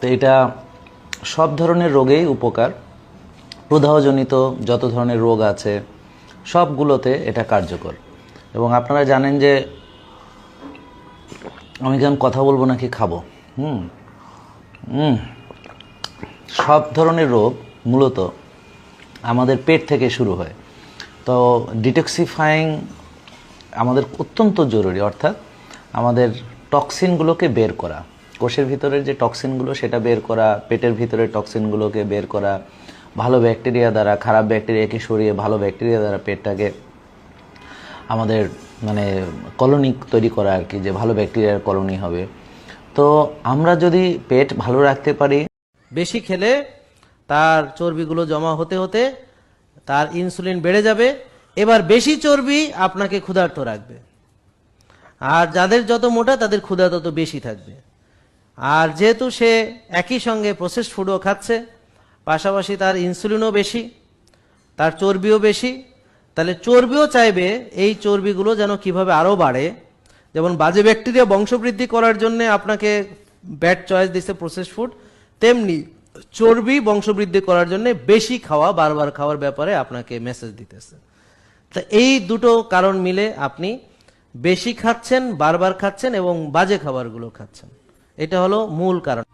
তো এটা সব ধরনের রোগেই উপকার। প্রদাহজনিত যত ধরনের রোগ আছে, সবগুলোতে এটা কার্যকর। এবং আপনারা জানেন যে আমি কেমন কথা বলব নাকি খাব? হুম হুম। সব ধরনের রোগ মূলত আমাদের পেট থেকে শুরু হয়। তো ডিটক্সিফাইং আমাদের অত্যন্ত জরুরি, অর্থাৎ আমাদের টক্সিনগুলোকে বের করা। কোষের ভিতরের যে টক্সিনগুলো, সেটা বের করা, পেটের ভিতরের টক্সিনগুলোকে বের করা, ভালো ব্যাকটেরিয়া দ্বারা, খারাপ ব্যাকটেরিয়াকে সরিয়ে ভালো ব্যাকটেরিয়া দ্বারা পেটটাকে আমাদের মানে কলোনি তৈরি করা আর কি, যে ভালো ব্যাকটেরিয়ার কলোনি হবে। তো আমরা যদি পেট ভালো রাখতে পারি, বেশি খেলে তার চর্বিগুলো জমা হতে হতে তার ইনসুলিন বেড়ে যাবে, এবার বেশি চর্বি আপনাকে ক্ষুধার্ত রাখবে। আর যাদের যত মোটা, তাদের ক্ষুধা তত বেশি থাকবে। আর যেহেতু সে একই সঙ্গে প্রসেস ফুডও খাচ্ছে, পাশাপাশি তার ইনসুলিনও বেশি, তার চর্বিও বেশি, তাহলে চর্বিও চাইবে এই চর্বিগুলো যেন কীভাবে আরও বাড়ে। যেমন বাজে ব্যাকটেরিয়া বংশবৃদ্ধি করার জন্য আপনাকে ব্যাড চয়েস দিচ্ছে প্রসেস ফুড তেমনি চর্বি বংশবৃদ্ধি করার জন্য বেশি খাওয়া, বারবার খাওয়ার ব্যাপারে আপনাকে মেসেজ দিতেছে। তা এই দুটো কারণ মিলে আপনি বেশি খাচ্ছেন, বারবার খাচ্ছেন এবং বাজে খাবারগুলো খাচ্ছেন। এটা হলো মূল কারণ।